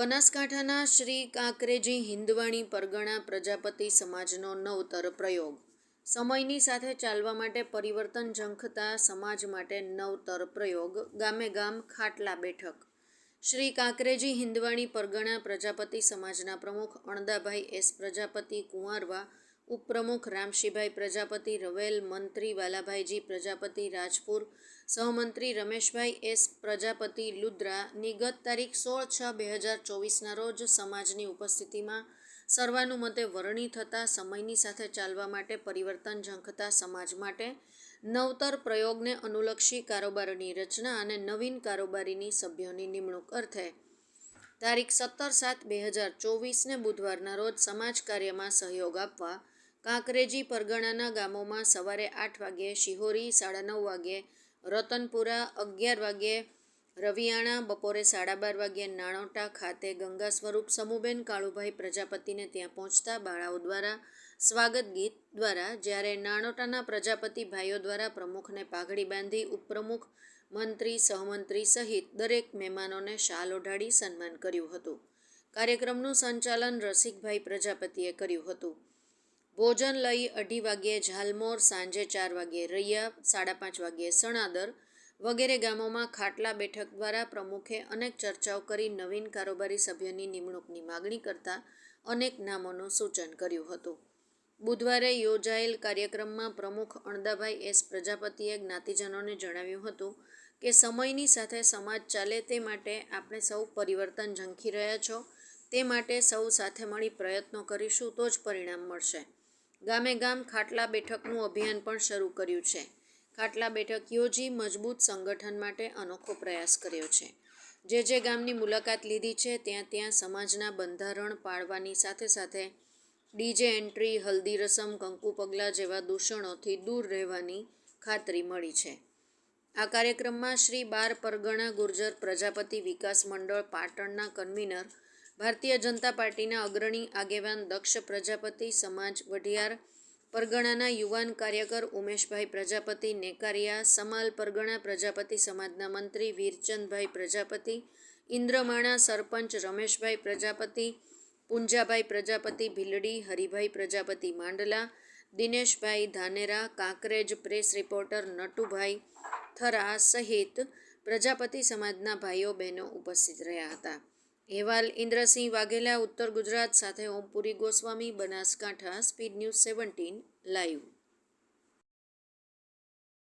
બનાસકાંઠાના શ્રી કાંકરેજી હિંદવાણી પરગણા પ્રજાપતિ સમાજનો નવતર પ્રયોગ. સમયની સાથે ચાલવા માટે પરિવર્તન ઝંખતા સમાજ માટે નવતર પ્રયોગ. ગામે ગામ ખાટલા બેઠક. શ્રી કાંકરેજી હિંદવાણી પરગણા પ્રજાપતિ સમાજના પ્રમુખ અણદાભાઈ એસ પ્રજાપતિ કુંવારવા ઉપપ્રમુખ રામશીભાઈ પ્રજાપતિ, રવેલ મંત્રી વાલાભાઈજી પ્રજાપતિ, રાજપુર સહમંત્રી રમેશભાઈ એસ પ્રજાપતિ, લુદ્રા નિગત તારીખ સોળ છ બે હજાર ચોવીસના રોજ સમાજની ઉપસ્થિતિમાં સર્વાનુમતે વરણી થતા, સમયની સાથે ચાલવા માટે પરિવર્તન ઝંખતા, સમાજ માટે નવતર પ્રયોગને અનુલક્ષી કારોબારની રચના અને નવીન કારોબારીની સભ્યોની નિમણૂક અર્થે તારીખ સત્તર સાત બે હજાર ચોવીસને બુધવારના રોજ સમાજ કાર્યમાં સહયોગ આપવા કાંકરેજી પરગણાના ગામોમાં સવારે આઠ વાગ્યે, શિહોરી સાડા નવ વાગ્યે, રતનપુરા અગિયાર વાગ્યે, રવિયાણા બપોરે સાડા બાર વાગ્યે, નાણોટા ખાતે ગંગા સ્વરૂપ સમુબેન કાળુભાઈ પ્રજાપતિને ત્યાં પહોંચતા બાળાઓ દ્વારા સ્વાગત ગીત દ્વારા જ્યારે નાણોટાના પ્રજાપતિ ભાઈઓ દ્વારા પ્રમુખને પાઘડી બાંધી ઉપપ્રમુખ, મંત્રી, સહમંત્રી સહિત દરેક મહેમાનોને શાલ ઓઢાડી સન્માન કર્યું હતું. કાર્યક્રમનું સંચાલન રસિકભાઈ પ્રજાપતિએ કર્યું હતું. ભોજન લઈ અઢી વાગ્યે ઝાલમોર, સાંજે ચાર વાગ્યે રૈયા, સાડા પાંચ વાગ્યે સણાદર વગેરે ગામોમાં ખાટલા બેઠક દ્વારા પ્રમુખે અનેક ચર્ચાઓ કરી નવીન કારોબારી સભ્યની નિમણૂકની માગણી કરતા અનેક નામોનું સૂચન કર્યું હતું. બુધવારે યોજાયેલ કાર્યક્રમમાં પ્રમુખ અણદાભાઈ એસ. પ્રજાપતિએ જ્ઞાતિજનોને જણાવ્યું હતું કે, સમયની સાથે સમાજ ચાલે તે માટે આપણે સૌ પરિવર્તન ઝંખી રહ્યા છો. તે માટે સૌ સાથે મળી પ્રયત્નો કરીશું તો જ પરિણામ મળશે. ગામે ગામ ખાટલા બેઠકનું અભિયાન પણ શરૂ કર્યું છે. ખાટલા બેઠક યોજી મજબૂત સંગઠન માટે અનોખો પ્રયાસ કર્યો છે. જે જે ગામની મુલાકાત લીધી છે, ત્યાં ત્યાં સમાજના બંધારણ પાળવાની સાથે સાથે ડીજે એન્ટ્રી, હલ્દી રસમ, કંકુ પગલાં જેવા દૂષણોથી દૂર રહેવાની ખાતરી મળી છે. આ કાર્યક્રમમાં શ્રી બાર પરગણા ગુર્જર પ્રજાપતિ વિકાસ મંડળ પાટણના કન્વીનર ભારતીય જનતા પાર્ટીના અગ્રણી આગેવાન દક્ષ પ્રજાપતિ, સમાજ વઢિયાર પરગણાના યુવાન કાર્યકર ઉમેશભાઈ પ્રજાપતિ, નેકારિયા સમાલ પરગણા પ્રજાપતિ, સમાજના મંત્રી વીરચંદભાઈ પ્રજાપતિ, ઇન્દ્રમાણા સરપંચ રમેશભાઈ પ્રજાપતિ, પુંજાભાઈ પ્રજાપતિ, ભીલડી હરિભાઈ પ્રજાપતિ માંડલા, દિનેશભાઈ ધાનેરા, કાંકરેજ પ્રેસ રિપોર્ટર નટુભાઈ થરા સહિત પ્રજાપતિ સમાજના ભાઈઓ બહેનો ઉપસ્થિત રહ્યા હતા. અહેવાલ ઇન્દ્રસિંહ વાઘેલા ઉત્તર ગુજરાત સાથે Ompuri Goswami Banaskantha speed news seventeen live.